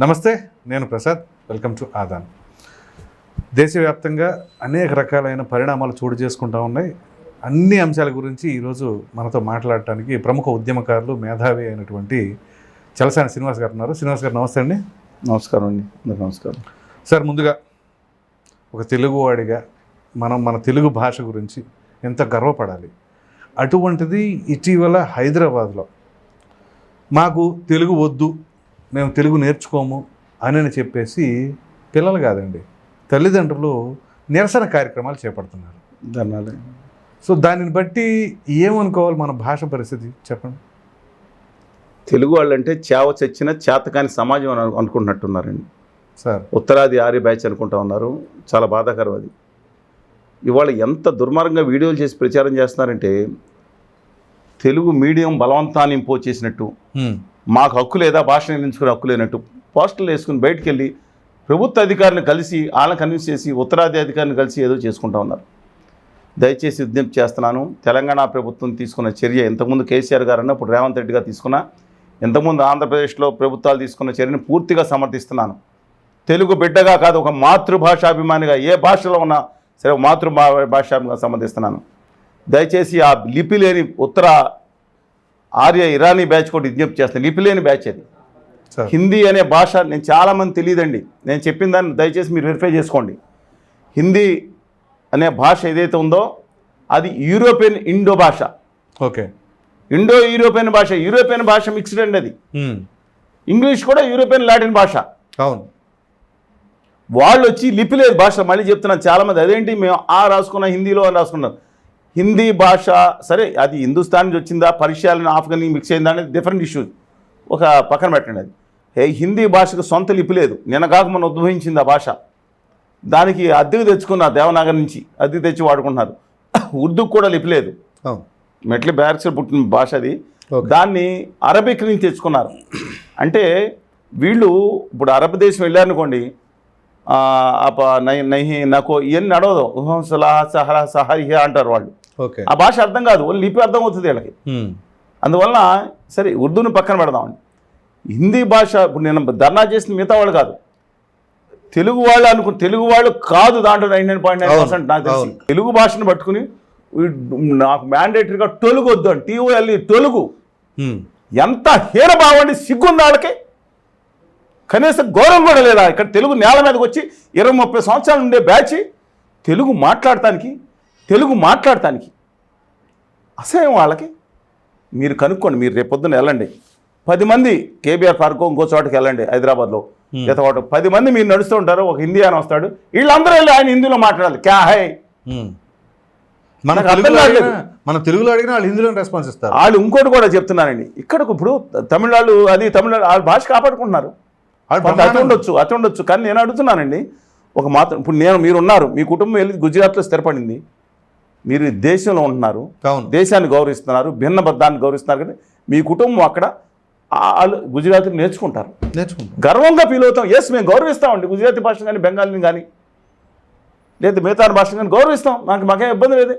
నమస్తే నేను Prasad. Welcome to Aadan. దేశవ్యాప్తంగా అనేక రకాలైన పరిణామాలు చోటు చేసుకుంటూ ఉన్నాయి. అన్ని అంశాల గురించి ఈరోజు మనతో మాట్లాడటానికి ప్రముఖ ఉద్యమకారులు మేధావి అయినటువంటి చలసాని శ్రీనివాస్ గారు ఉన్నారు. శ్రీనివాస్ గారు నమస్తే అండి. నమస్కారం అండి. నమస్కారం. సార్ ముందుగా ఒక తెలుగువాడిగా మనం మన తెలుగు భాష గురించి ఎంత గర్వపడాలి? అటువంటిది ఇటీవల హైదరాబాద్లో మాకు తెలుగు వద్దు మేము తెలుగు నేర్చుకోము అని చెప్పేసి పిల్లలు కాదండి. తల్లిదండ్రులు నిరసన కార్యక్రమాలు చేపడుతున్నారు. ధర్నాలు. సో దానిని బట్టి ఏమనుకోవాలి మన భాష పరిస్థితి చెప్పండి. తెలుగు వాళ్ళంటే చేవ చచ్చిన చేతకాని సమాజం అని అను- అనుకుంటున్నట్టున్నారండి. సార్. ఉత్తరాది ఆర్య బ్యాచ్ అనుకుంటా ఉన్నారు. చాలా బాధాకరం అది. ఇవాళ ఎంత దుర్మార్గంగా వీడియోలు చేసి ప్రచారం చేస్తున్నారంటే తెలుగు మీడియం బలవంతాన్ని ఇంపోజ్ చేసినట్టు హ్మ్. మాకు హక్కు లేదా భాష నిర్ణయించుకునే హక్కు లేనట్టు పోస్టర్లు వేసుకుని బయటికి వెళ్ళి ప్రభుత్వ అధికారులను కలిసి వాళ్ళని కన్విన్స్ చేసి ఉత్తరాది అధికారిని కలిసి ఏదో చేసుకుంటా ఉన్నారు. దయచేసి విజ్ఞప్తి చేస్తున్నాను తెలంగాణ ప్రభుత్వం తీసుకున్న చర్య ఇంతకుముందు కేసీఆర్ గారు అన్నప్పుడు రేవంత్ రెడ్డి గారు తీసుకున్న ఇంతకుముందు ఆంధ్రప్రదేశ్లో ప్రభుత్వాలు తీసుకున్న చర్యను పూర్తిగా సమర్థిస్తున్నాను. తెలుగు బిడ్డగా కాదు ఒక మాతృభాషాభిమానిగా ఏ భాషలో ఉన్నా సరే మాతృభాషాభిగా సమర్థిస్తున్నాను. దయచేసి ఆ లిపి లేని ఉత్తర ఆర్య ఇరానీ బ్యాచ్ కూడా విజ్ఞప్తి చేస్తాను లిపి లేని బ్యాచ్ అది. హిందీ అనే భాష నేను చాలామంది తెలియదండి. నేను చెప్పిన దాన్ని దయచేసి మీరు వెరిఫై చేసుకోండి. హిందీ అనే భాష ఏదైతే ఉందో అది యూరోపియన్ ఇండో భాష. ఓకే. ఇండో యూరోపియన్ భాష యూరోపియన్ భాష మిక్స్డ్ అండి అది. ఇంగ్లీష్ కూడా యూరోపియన్ లాటిన్ భాష. అవును. వాళ్ళు వచ్చి లిపి లేదు భాష మళ్ళీ చెప్తున్నాను చాలామంది. అదేంటి మేము ఆ రాసుకున్నాం హిందీలో అని రాసుకున్నాం హిందీ భాష సరే అది హిందుస్థాన్ నుంచి వచ్చిందా పర్షియాలని ఆఫ్ఘనీ మిక్స్ అయిందా అనేది డిఫరెంట్ ఇష్యూస్ ఒక పక్కన పెట్టండి అది. ఏ హిందీ భాషకు సొంత లిపి లేదు. నిన్న కాక మన ఉద్భవించింది ఆ భాష. దానికి అద్దెకు తెచ్చుకున్నారు దేవనాగర్ నుంచి. అద్దెకు తెచ్చి వాడుకుంటున్నారు. ఉర్దూకు కూడా లిపి లేదు. మెట్లి బ్యారక్స్ పుట్టిన భాష అది. దాన్ని అరబిక్ నుంచి తెచ్చుకున్నారు. అంటే వీళ్ళు ఇప్పుడు అరబ్ దేశం వెళ్ళారనుకోండి ఆ, అప నై నహి నాకు ఇవన్నీ నడవదు. సహరా సహరిహ అంటారు వాళ్ళు. ఆ భాష అర్థం కాదు ఓన్లీ లిపి అర్థం అవుతుంది వీళ్ళకి. అందువలన సరే ఉర్దూని పక్కన పెడదామండి హిందీ భాష ఇప్పుడు నేను ధర్నా చేసిన మిగతా వాళ్ళు కాదు. తెలుగు వాళ్ళు అనుకు తెలుగు వాళ్ళు కాదు దాంట్లో nine nine point nine percent నాకు తెలిసి. తెలుగు భాషను పట్టుకుని నాకు మ్యాండేటరీగా తొలుగు వద్దు అని టీఓఎల్ఈ తొలుగు. ఎంత హీనభావం అండి సిగ్గుంది వాళ్ళకి? కనీసం గౌరవం కూడా లేదా? ఇక్కడ తెలుగు నేల మీదకి వచ్చి ఇరవై ముప్పై సంవత్సరాలు ఉండే బ్యాచ్ తెలుగు మాట్లాడటానికి తెలుగు మాట్లాడటానికి. అసహ్యం వాళ్ళకి. మీరు కనుక్కోండి మీరు రేపు పొద్దున్న వెళ్ళండి. పది మంది కేబీఆర్ పార్క్ ఇంకో చోటకి వెళ్ళండి హైదరాబాద్లో. ఈత పది మంది మీరు నడుస్తూ ఉంటారు ఒక హిందీ అని వస్తాడు వీళ్ళందరూ వెళ్ళి ఆయన హిందీలో మాట్లాడాలి. క్యా హై. మన తెలుగులో. అడిగినా మన తెలుగులో అడిగినా వాళ్ళు హిందీలో రెస్పాన్స్ ఇస్తారు. వాళ్ళు ఇంకోటి కూడా చెప్తున్నానండి ఇక్కడకు ఇప్పుడు తమిళనాడు అది తమిళనాడు వాళ్ళ భాష కాపాడుకుంటున్నారు. బ్రహ్మాండంగా- ఉండొచ్చు అతి ఉండొచ్చు. కానీ నేను అడుగుతున్నానండి ఒక మాత్రం ఇప్పుడు నేను మీరు ఉన్నారు మీ కుటుంబం వెళ్ళి గుజరాత్లో స్థిరపడింది. మీరు దేశంలో ఉంటున్నారు దేశాన్ని గౌరవిస్తున్నారు భిన్న బద్ధాన్ని గౌరవిస్తున్నారు కానీ మీ కుటుంబం అక్కడ వాళ్ళు గుజరాతీ నేర్చుకుంటారు. నేర్చుకుంటాం గర్వంగా ఫీల్ అవుతాం. ఎస్ మేము గౌరవిస్తామండి గుజరాతీ భాష కానీ బెంగాలీని కానీ లేదా మిగతా భాష కానీ గౌరవిస్తాం. నాకు మాకేం ఇబ్బంది లేదు.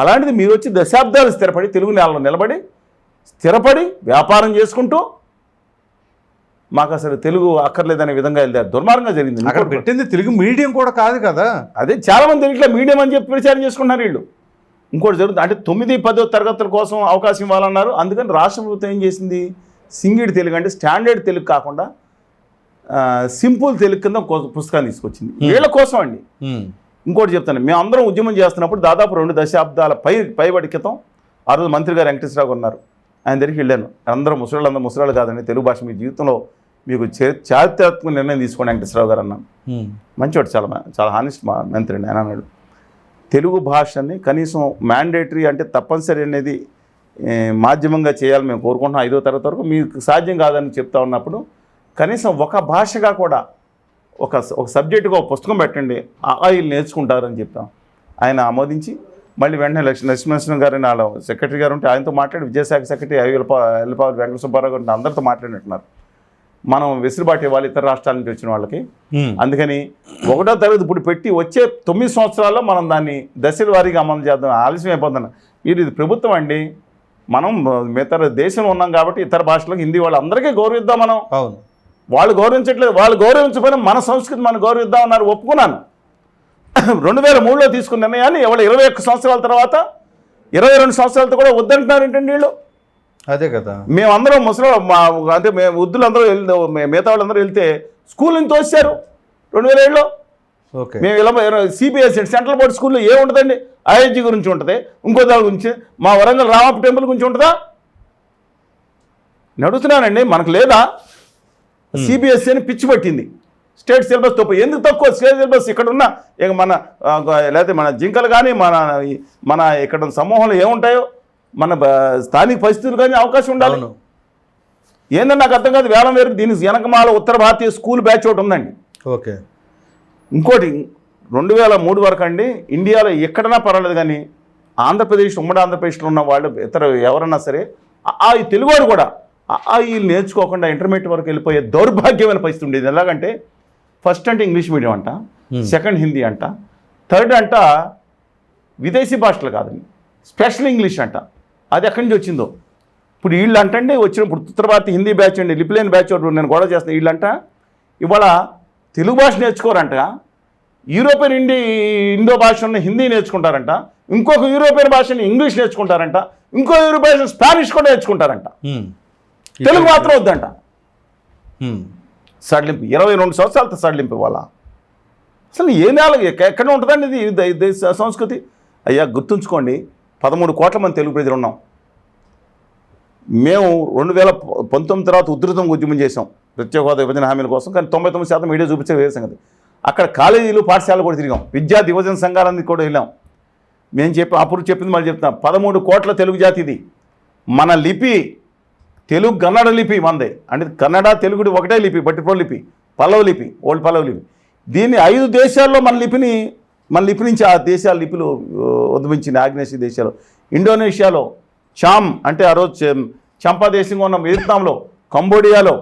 అలాంటిది మీరు వచ్చి దశాబ్దాలు స్థిరపడి తెలుగు నేలలో నిలబడి స్థిరపడి వ్యాపారం చేసుకుంటూ మాకు అసలు తెలుగు అక్కర్లేదనే విధంగా వెళ్ళారు దుర్మార్గంగా జరిగింది. అక్కడ పెట్టింది తెలుగు మీడియం కూడా కాదు కదా. అదే చాలా మంది ఇట్లా మీడియం అని చెప్పి ప్రచారం చేసుకుంటున్నారు వీళ్ళు. ఇంకోటి జరుగుతుంది. అంటే తొమ్మిది పదో తరగతుల కోసం అవకాశం ఇవ్వాలన్నారు. అందుకని రాష్ట్ర ప్రభుత్వం ఏం చేసింది? సింగిడి తెలుగు అంటే స్టాండర్డ్ తెలుగు కాకుండా సింపుల్ తెలుగు కింద పుస్తకాన్ని తీసుకొచ్చింది. వీళ్ళ కోసం అండి. ఇంకోటి చెప్తాను. మేము అందరం ఉద్యమం చేస్తున్నప్పుడు దాదాపు రెండు దశాబ్దాల పై పైబడి క్రితం ఆ రోజు మంత్రి గారు వెంకటేశ్వరరావు ఉన్నారు. ఆయన దగ్గరికి వెళ్ళాను. అందరూ ముసలాళ్ళు అందరూ ముసలాళ్ళు కాదండి. తెలుగు భాష మీ జీవితంలో మీకు చారిత్రాత్మక నిర్ణయం తీసుకోండి వెంకటేశ్వరరావు గారు అన్నాను. మంచివాడు చాలా చాలా హానెస్ట్ మా మంత్రి అండి. ఆయన అన్నాడు తెలుగు భాషని కనీసం మ్యాండేటరీ అంటే తప్పనిసరి అనేది మాధ్యమంగా చేయాలి మేము కోరుకుంటున్నాం ఐదో తరగతి వరకు. మీకు సాధ్యం కాదని చెప్తా ఉన్నప్పుడు కనీసం ఒక భాషగా కూడా ఒక ఒక సబ్జెక్టుగా ఒక పుస్తకం పెట్టండి ఆ వీళ్ళు నేర్చుకుంటారని చెప్తాం. ఆయన ఆమోదించి మళ్ళీ వెంటనే లక్ష్మీ లక్ష్మీనరసింహ గారిని వాళ్ళ సెక్రటరీ గారు ఉంటే ఆయనతో మాట్లాడి విద్యాశాఖ సెక్రటరీ అయ్యప్ప ఎల్లపాటి వెంకట సుబ్బారావు గారు అందరితో మాట్లాడినట్టున్నారు. మనం వెసులుబాటు ఇవ్వాలి ఇతర రాష్ట్రాల నుంచి వచ్చిన వాళ్ళకి. అందుకని ఒకటో తరగతి ఇప్పుడు పెట్టి వచ్చే తొమ్మిది సంవత్సరాల్లో మనం దాన్ని దశల వారీగా అమలు చేద్దాం ఆలస్యం అయిపోతుంది మీరు ఇది ప్రభుత్వం అండి. మనం ఇతర దేశంలో ఉన్నాం కాబట్టి ఇతర భాషలకు హిందీ వాళ్ళు అందరికీ గౌరవిద్దాం మనం. అవును. వాళ్ళు గౌరవించట్లేదు వాళ్ళు గౌరవించకపోయినా మన సంస్కృతి మనం గౌరవిద్దామన్నారు ఒప్పుకున్నాను. రెండు వేల మూడులో తీసుకున్న నిర్ణయాన్ని ఎవరు ఇరవై ఒక్క సంవత్సరాల తర్వాత ఇరవై రెండు సంవత్సరాలతో కూడా వద్దంటున్నారు ఏంటండి వీళ్ళు? అదే కదా. మేమందరం ముసలి మా అంటే మేము వృద్ధులు అందరూ వెళ్తే మిగతా వాళ్ళందరూ వెళ్తే స్కూల్ నుంచి తోసారు రెండు వేల ఏడులో ఓకే. మేము ఇలా సిబిఎస్ఈ సెంట్రల్ బోర్డ్ స్కూల్లో ఏముంటుందండి ఐఐజీ గురించి ఉంటుంది ఇంకో దాని గురించి మా వరంగల్ రామప్ప టెంపుల్ గురించి ఉంటుందా? నేను అడుగుతున్నానండి మనకు లేదా? సిబిఎస్ఈ అని పిచ్చి పట్టింది. స్టేట్ సిలబస్ తప్పు ఎందుకు తక్కువ? స్టేట్ సిలబస్ ఇక్కడ ఉన్న ఇక మన లేకపోతే మన జింకలు కానీ మన మన ఇక్కడ సమూహంలో ఏముంటాయో? మన బ- స్థానిక పరిస్థితులు కానీ అవకాశం ఉండాలి. ఏంటంటే నాకు అర్థం కాదు వేలం వేరు దీనికి వెనకమాల ఉత్తర భారతీయ స్కూల్ బ్యాచ్ ఒకటి ఉందండి. ఓకే. ఇంకోటి రెండు వేల మూడు వరకు అండి ఇండియాలో ఎక్కడైనా పర్వాలేదు కానీ ఆంధ్రప్రదేశ్ ఉమ్మడి ఆంధ్రప్రదేశ్లో ఉన్న వాళ్ళు ఇతర ఎవరన్నా సరే ఆ- ఈ తెలుగువాడు కూడా ఆ- ఆ వీళ్ళు నేర్చుకోకుండా ఇంటర్మీడియట్ వరకు వెళ్ళిపోయే దౌర్భాగ్యమైన పరిస్థితి ఉండేది. ఎలాగంటే ఫస్ట్ అంటే ఇంగ్లీష్ మీడియం అంట సెకండ్ హిందీ అంట థర్డ్ అంట విదేశీ భాషలు కాదండి స్పెషల్ ఇంగ్లీష్ అంట. అది ఎక్కడి నుంచి వచ్చిందో? ఇప్పుడు వీళ్ళు అంటండి వచ్చినప్పుడు ఉత్తర భారతీయ హిందీ బ్యాచ్ అండి లిపిలేని బ్యాచ్ ఒకటి నేను గొడవ చేస్తాను వీళ్ళంట ఇవాళ తెలుగు భాష నేర్చుకోరంట. యూరోపియన్ ఇండి ఇండో భాషను హిందీ నేర్చుకుంటారంట. ఇంకొక యూరోపియన్ భాషని ఇంగ్లీష్ నేర్చుకుంటారంట. ఇంకో యూరోపియన్ స్పానిష్ కూడా నేర్చుకుంటారంట. తెలుగు మాత్రం వద్దంట. సడలింపు ఇరవై రెండు సంవత్సరాలతో సడలింపు ఇవ్వాలా అసలు ఏ నెల ఎక్క- ఎక్కడ ఉంటుందండి ఇది? సంస్కృతి. అయ్యా గుర్తుంచుకోండి. పదమూడు కోట్ల మంది తెలుగు ప్రజలు ఉన్నాం. మేము రెండు వేల పంతొమ్మిది తర్వాత ఉధృతం ఉద్యమం చేసాం ప్రత్యేక హోదా విభజన హామీల కోసం కానీ తొంభై తొమ్మిది శాతం మీడియా చూపించే వేరే సంగతి. అక్కడ కాలేజీలు పాఠశాలలు కూడా తిరిగాం. విద్యా దివజన సంఘాలన్నీ కూడా వెళ్ళాం. మేము చెప్పి అప్పుడు చెప్పింది మళ్ళీ చెప్తాం పదమూడు కోట్ల తెలుగు జాతి ఇది. మన లిపి తెలుగు కన్నడ లిపి మందే. అంటే కన్నడ తెలుగుడు ఒకటే లిపి బట్టిపో లిపి పల్లవ లిపి ఓల్డ్ పల్లవ లిపి. దీన్ని ఐదు దేశాల్లో మన లిపిని మన లిపి నుంచి ఆ దేశాల లిపిలు ఆ, ఉద్భవించింది ఆగ్నేయ దేశాలు. ఇండోనేషియాలో చామ్ అంటే ఆ రోజు చంపా దేశంగా ఉన్న వియత్నాంలో కంబోడియాలో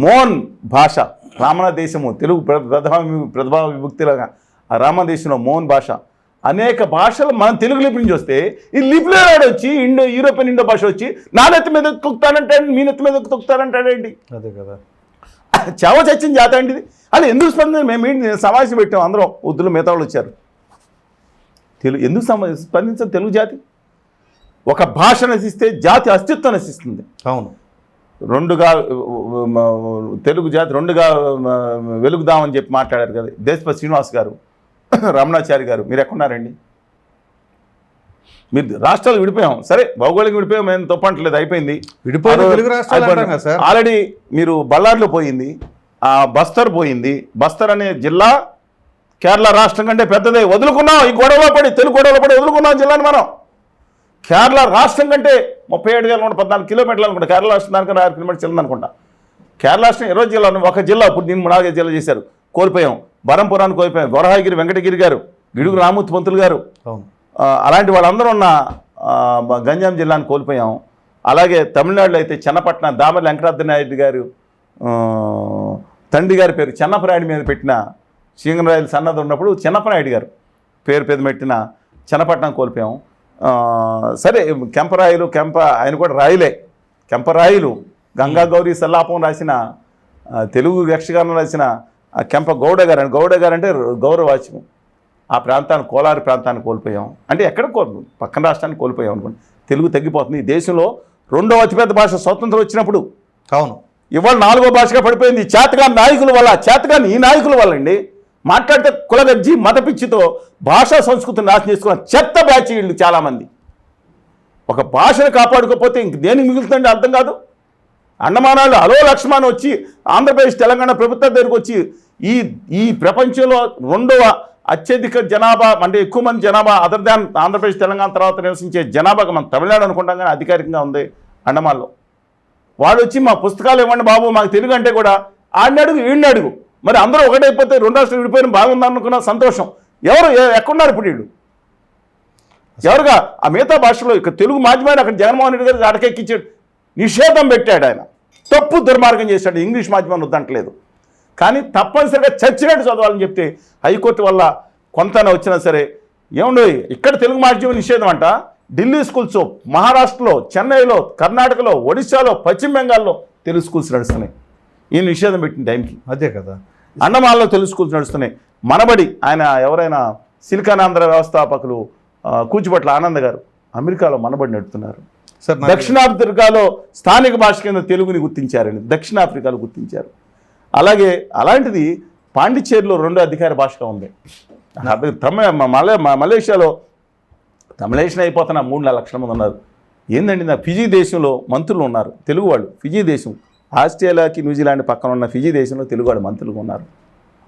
మోన్ భాష రామణ దేశము తెలుగు ప్ర- ప్రథమ వి- ప్రథమ విభక్తిలాగా ఆ రామ దేశంలో మోన్ భాష. అనేక భాషలు మనం తెలుగు లిపి నుంచి వస్తే ఈ లిపిలో వచ్చి ఇండో యూరోపియన్ ఇండో భాష వచ్చి నా నెత్తి మీద తొక్కుతానంటాడు మీ నెత్తి మీద తొక్కుతానంటాడేంటి అదే కదా. చావ చచ్చిన జాత అండి ఇది అది ఎందుకు స్పందన మేము సమావేశం పెట్టాం అందరం వద్దులు మిగతా వాళ్ళు వచ్చారు. తెలుగు ఎందుకు స్పందించదు తెలుగు జాతి? ఒక భాష నశిస్తే జాతి అస్తిత్వం నశిస్తుంది. అవును. రెండుగా తెలుగు జాతి రెండుగా వెలుగుదామని చెప్పి మాట్లాడారు కదా దేశపతి శ్రీనివాస్ గారు రమణాచారి గారు మీరు ఎక్కడున్నారండి మీరు రాష్ట్రాలు విడిపోయాం. సరే భౌగోళిక విడిపోయాం మేము తప్పంటలేదు అయిపోయింది. ఆల్రెడీ మీరు బళ్ళార్లో పోయింది ఆ బస్తర్ పోయింది. బస్తర్ అనే జిల్లా కేరళ రాష్ట్రం కంటే పెద్దదే. వదులుకున్నాం. ఈ గొడవలో పడి తెలుగు గొడవలో పడి వదులుకున్నాం జిల్లాని మనం. కేరళ రాష్ట్రం కంటే ముప్పై ఏడు వేల నూట పద్నాలుగు కిలోమీటర్లు అనుకుంటా. కేరళ రాష్ట్రం దానికన్నా ఆరు కిలోమీటర్స్ చెల్లింది అనుకుంటా. కేరళ రాష్ట్రం ఇరవై జిల్లా ఒక జిల్లా ఇప్పుడు నేను నాలుగైదు జిల్లా చేశారు. కోల్పోయాం. బరంపురాన్ని కోల్పోయాం. వరహాగిరి వెంకటగిరి గారు గిడుగు రామూర్తి పంతులు గారు. అలాంటి వాళ్ళందరూ ఉన్న గంజాం జిల్లాని కోల్పోయాం. అలాగే తమిళనాడులో అయితే చెన్నపట్నం దామర్ల వెంకటాద్రి నాయుడు గారు తండ్రి గారి పేరు చెన్నపరాయుడు మీద పెట్టిన సింగరాయలు సన్నది ఉన్నప్పుడు చెన్నపనాయుడు గారు పేరు పెట్టిన చెన్నపట్నం కోల్పోయాం. సరే కెంపరాయులు కెంప ఆయన కూడా రాయులే. కెంపరాయులు గంగా గౌరీ సల్లాపం రాసిన తెలుగు యక్షగానం రాసిన ఆ కెంప గౌడ గారు అని గౌడ గారు అంటే గౌరవవాచ్యం ఆ ప్రాంతాన్ని కోలారి ప్రాంతాన్ని కోల్పోయాం. అంటే ఎక్కడ కోల్ పక్కన రాష్ట్రాన్ని కోల్పోయాం అనుకోండి. తెలుగు తగ్గిపోతుంది. ఈ దేశంలో రెండో అతిపెద్ద భాష స్వతంత్రం వచ్చినప్పుడు అవును. ఇవాళ నాలుగో భాషగా పడిపోయింది. చేతగా నాయకుల వల్ల చేతగా ఈ నాయకుల వల్ల అండి. మాట్లాడితే కులగజ్జి మతపిచ్చితో భాషా సంస్కృతిని నాశనం చేసుకున్న చెత్త బ్యాచ్ వీళ్ళు చాలామంది. ఒక భాషను కాపాడుకోకపోతే ఇంక దేనికి మిగులుతుందండి అర్థం కాదు. అండమానాలు అలో లక్ష్మణ్ వచ్చి ఆంధ్రప్రదేశ్ తెలంగాణ ప్రభుత్వం దగ్గరికి వచ్చి ఈ ఈ ప్రపంచంలో రెండవ అత్యధిక జనాభా అంటే ఎక్కువ మంది జనాభా అదర్ దాన్ ఆంధ్రప్రదేశ్ తెలంగాణ తర్వాత నివసించే జనాభాగా మనం తమిళనాడు అనుకుంటాం కానీ అధికారికంగా ఉంది అండమాన్లో. వాడు వచ్చి మా పుస్తకాలు ఇవ్వండి బాబు మాకు తెలుగు అంటే కూడా ఆడిని అడుగు అడుగు. మరి అందరూ ఒకటైపోతే రెండు రాష్ట్రాలు విడిపోయిన బాగుందనుకున్న సంతోషం. ఎవరు ఎక్కడున్నారు ఇప్పుడు వీళ్ళు? ఎవరుగా? ఆ మిగతా భాషలో ఇక తెలుగు మాధ్యమాన్ని అక్కడ జగన్మోహన్ రెడ్డి గారికి అడకెక్కించాడు నిషేధం పెట్టాడు ఆయన. తప్పు దుర్మార్గం చేశాడు. ఇంగ్లీష్ మాధ్యమాన్ని వద్దంటలేదు. కానీ తప్పనిసరిగా చచ్చినట్టు చదవాలని చెప్తే హైకోర్టు వల్ల కొంతనే వచ్చినా సరే ఏముండో ఇక్కడ తెలుగు మాధ్యమం నిషేధం అంట. ఢిల్లీ స్కూల్స్ మహారాష్ట్రలో చెన్నైలో కర్ణాటకలో ఒడిశాలో పశ్చిమ బెంగాల్లో తెలుగు స్కూల్స్ నడుస్తున్నాయి. ఈయన నిషేధం పెట్టిన టైంకి. అదే కదా. అండమాన్లో తెలుగు స్కూల్స్ నడుస్తున్నాయి. మనబడి ఆయన ఎవరైనా సిలికానాంధ్ర వ్యవస్థాపకులు ఆ, కూచిపట్ల ఆనంద్ గారు అమెరికాలో మనబడి నడుపుతున్నారు. దక్షిణాఫ్రికాలో స్థానిక భాష కింద తెలుగుని గుర్తించారండి దక్షిణాఫ్రికాలో గుర్తించారు. అలాగే అలాంటిది పాండిచ్చేరిలో రెండో అధికార భాషగా ఉంది. తమిళ మలే మలేషియాలో తమిళేషన్ అయిపోతున్న మూడు నాలుగు లక్షల మంది ఉన్నారు. ఏందండి నా ఫిజీ దేశంలో మంత్రులు ఉన్నారు. తెలుగు వాళ్ళు ఫిజీ దేశం. ఆస్ట్రేలియాకి న్యూజిలాండ్ పక్కన ఉన్న ఫిజీ దేశంలో తెలుగు వాళ్ళు మంత్రులు ఉన్నారు.